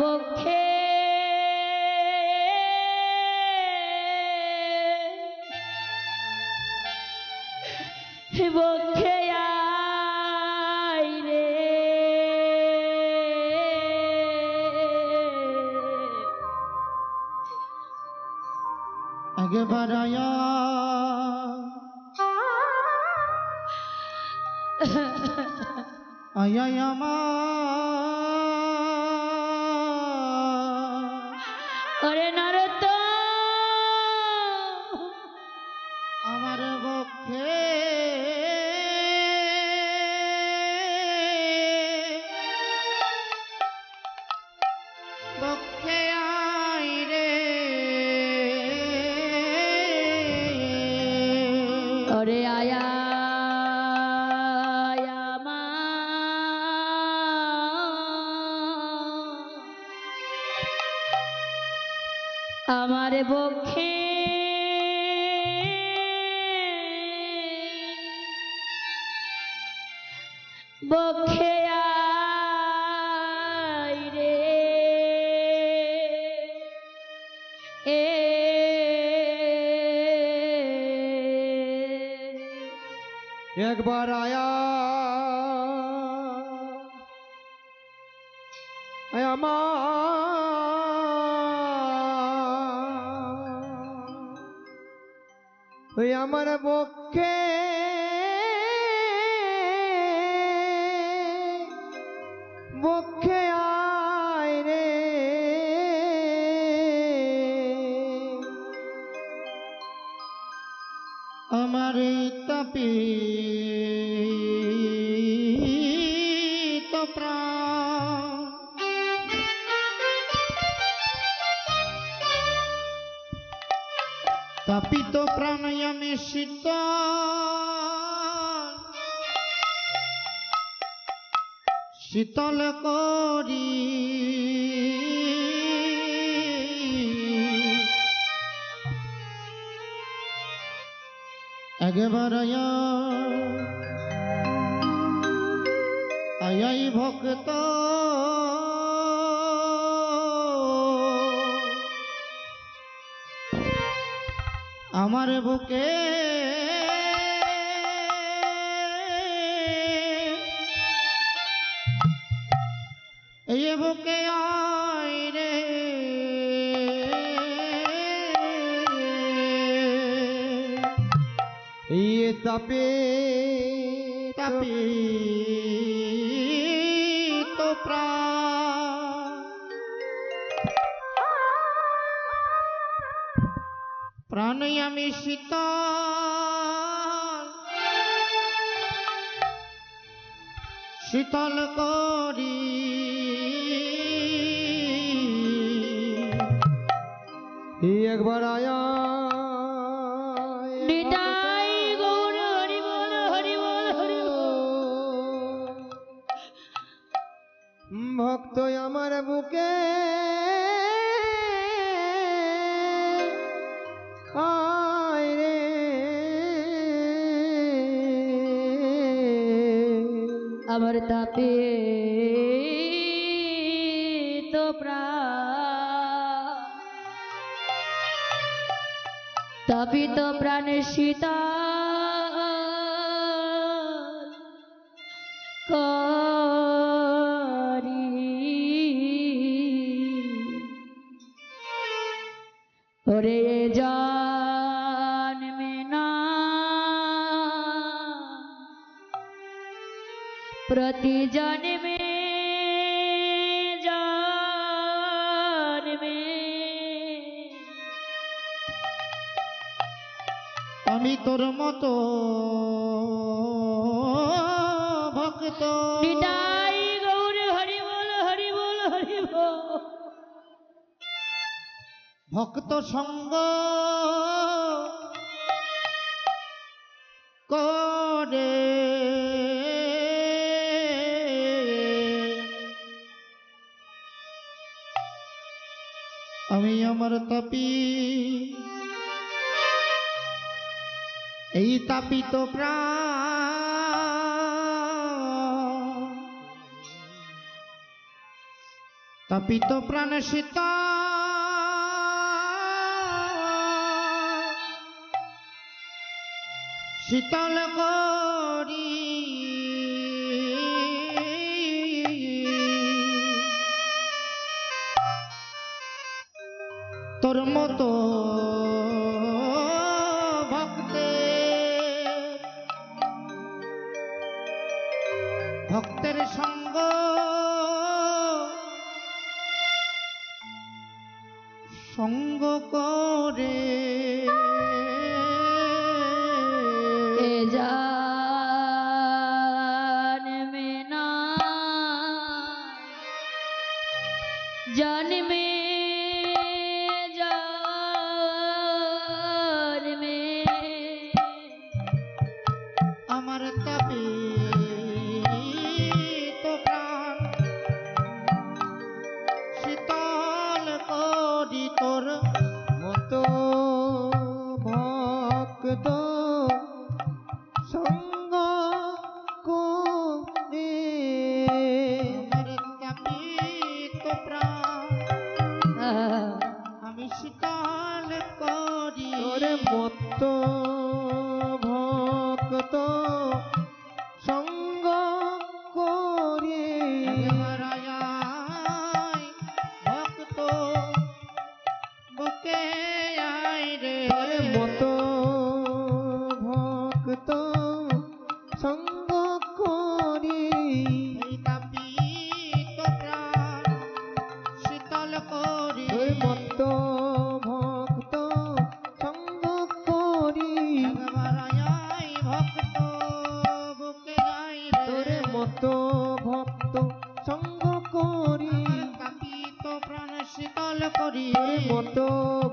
বক্ষে বক্ষে রে। একবার আয়া আয়াই আমার আমার বক্ষে বক্ষে রে। এ একবার আয়া। আয় আমার আমার পক্ষে। বক্ষে আয় রে। আমার তাপি তো প্রাণ। তাপিত প্রাণায়ামে শীত শীতল করি। একবার আয়াই ভক্ত আমার বুকে এই বুকে আয় রে। এই তাপে তাপে প্রাণায়ামে শীতল। শীতল করি। একবার আয়া। নিতাই গৌর হরি বল হরি বল হরি বল। ভক্ত আমার বুকে আমার তাপে তো প্রাণ। তাপিত প্রাণে সীতা প্রতি জন্মে। জন্মে আমি তোর মতো ভক্ত। নিতাই গৌর হরি বল হরি বল হরি ভক্ত সঙ্গ করে আমার তাপি। এই তাপিত তাপিত প্রাণ। সীতা শীতল। করি তোর মতো ভক্তে ভক্তের সঙ্গ সঙ্গ করে মত ভক্ত সঙ্গ করে। ভক্ত বুকে আয় রে মত ভক্ত সঙ্গ করি। তাপিত প্রাণ শীতল করি। মত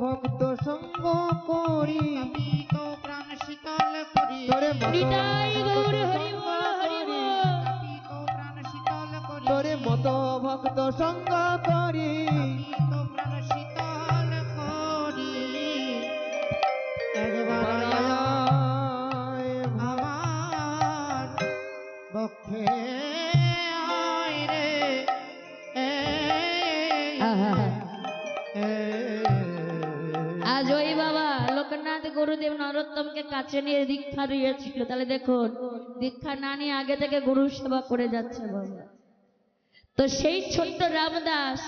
ভক্ত সঙ্গ করি। তাপিত প্রাণ শীতল করি। তোরে নিতাই গৌর হরি হরি বল। প্রাণ শীতল করি। তোরে মত ভক্ত সঙ্গ করি। কাছে নিয়ে দীক্ষা দিয়েছিল। তাহলে দেখুন, দীক্ষা না নিয়ে আগে থেকে গুরু সেবা করে যাচ্ছে বাবা তো সেই ছোট্ট রামদাস,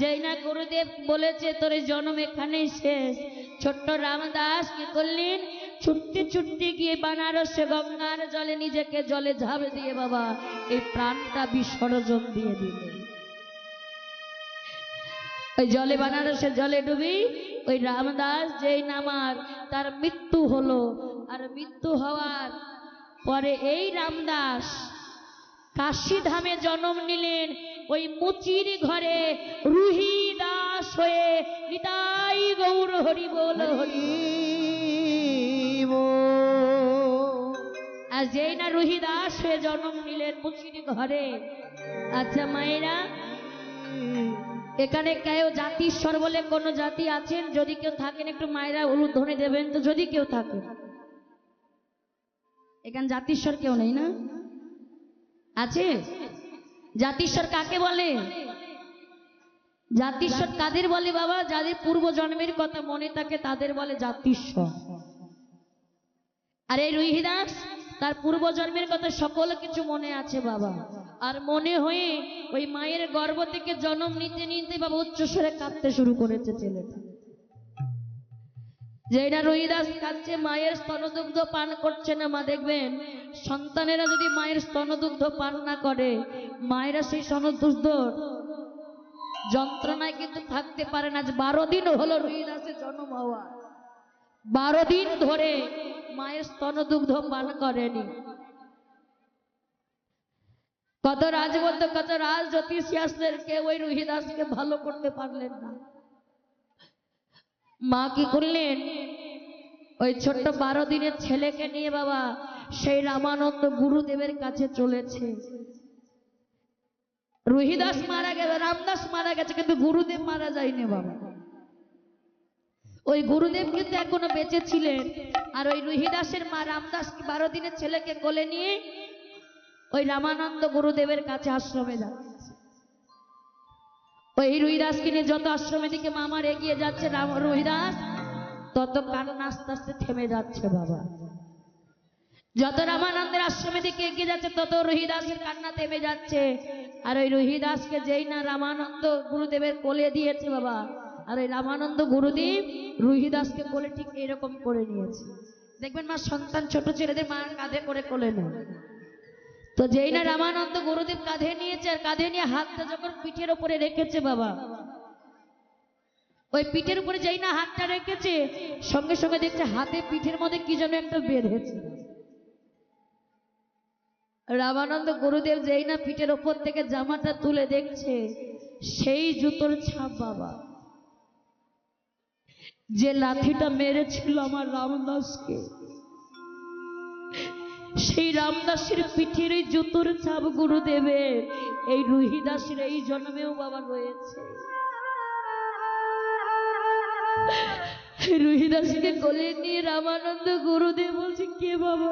যেই না গুরুদেব বলেছে, তোর জন্ম এখানেই শেষ। ছোট্ট রামদাস কি করলেন? ছুটতে ছুটতে গিয়ে বানারসে গঙ্গার জলে নিজেকে জলে ঝাঁপ দিয়ে বাবা, এই প্রাণটা বিসর্জন দিয়ে দিলেন। ওই জলে বানারসে জলে ডুবি ওই রামদাস যেই নামার তার মৃত্যু হলো। আর মৃত্যু হওয়ার পরে এই রামদাস কাশী ধামে জন্ম নিলেন। ওই মুচির ঘরে রুহি দাস হয়ে নিতাই গৌর হরি বল হরি। আর যেই না রুহি দাস হয়ে জন্ম নিলেন মুচির ঘরে। আচ্ছা মায়েরা এখানে কেউ জাতিস্বর বলে কোনো জাতি আছেন, যদি কেউ থাকেন, একটু মায়েরা উলুধ্বনি দেবেন তো যদি কেউ থাকে। এখানে জাতিস্বর কেউ নেই না? আছে? জাতিস্বর কাকে বলে? জাতিশ্বর কাদের বলে বাবা? যাদের পূর্ব জন্মের কথা মনে থাকে তাদের বলে জাতিশ্বর আর এই রুহিদাস তার পূর্ব জন্মের কথা সকল কিছু মনে আছে বাবা। আর মনে হয়ে ওই মায়ের গর্ভ থেকে জন্ম নিতে নিতে বাবা উচ্চস্বরে কাঁদতে শুরু করেছে ছেলেটা। যেটা রুহিদাস কাঁদছে, মায়ের স্তনদুগ্ধ পান করছে না মা, দেখবেন সন্তানেরা যদি মায়ের স্তনদুগ্ধ পান না করে, মায়েরা সেই স্তনদুগ্ধ যন্ত্রণায় কিন্তু থাকতে পারে না। আজ বারো দিন হলো রুহিদাসের জন্ম হওয়া। বারো দিন ধরে মায়ের স্তনদুগ্ধ পান করেনি। কত রাজবদ্ধ, কত রাজ জ্যোতিষী আসলেন কেউ ওই রুহিদাসকে ভালো করতে পারলেন না। মা কি করলেন? ওই ছোট্ট বারো দিনের ছেলেকে নিয়ে বাবা সেই রামানন্দ গুরুদেবের কাছে চলেছে। রুহিদাস মারা গেছে, রামদাস মারা গেছে, কিন্তু গুরুদেব মারা যায়নি বাবা। ওই গুরুদেব কিন্তু এখনও বেঁচে ছিলেন। আর ওই রুহিদাসের মা রামদাস বারো দিনের ছেলেকে কোলে নিয়ে ওই রামানন্দ গুরুদেবের কাছে আশ্রমে যাচ্ছে। ওই রুহিদাসকে নিয়ে যত আশ্রমের দিকে মামার এগিয়ে যাচ্ছে রাম রুহিদাস তত কান্না আস্তে আস্তে থেমে যাচ্ছে বাবা। যত রামানন্দের আশ্রমের দিকে এগিয়ে যাচ্ছে, তত রুহিদাসের কান্না থেমে যাচ্ছে। আর ওই রুহিদাসকে যেই না রামানন্দ গুরুদেবের কোলে দিয়েছে বাবা, আর ওই রামানন্দ গুরুদেব রুহিদাসকে কোলে ঠিক এরকম করে নিয়েছে। দেখবেন মা সন্তান ছোট ছেলেদের মার কাঁধে করে কোলে নেয়। তো যেই না রামানন্দ গুরুদেব কাঁধে নিয়েছে আর কাঁধে নিয়ে হাতটা যখন পিঠের উপরে রেখেছে বাবা ওই পিঠের উপরে যেই না হাতটা রেখেছে সঙ্গে সঙ্গে দেখছে হাতে পিঠের মধ্যে কি যেন একটা বেঁধেছে। রামানন্দ গুরুদেব যেই না পিঠের ওপর থেকে জামাটা তুলে দেখছে সেই জুতোর ছাপ বাবা যে লাঠিটা মেরেছিল আমার রামদাসকে। সেই রামদাসের পিঠের এই জুতোর ছাপ গুরুদেবের এই রুহিদাসের এই জন্মেও বাবা রয়েছে। রুহিদাসকে কোলে নিয়ে রামানন্দ গুরুদেব বলছে, কে বাবা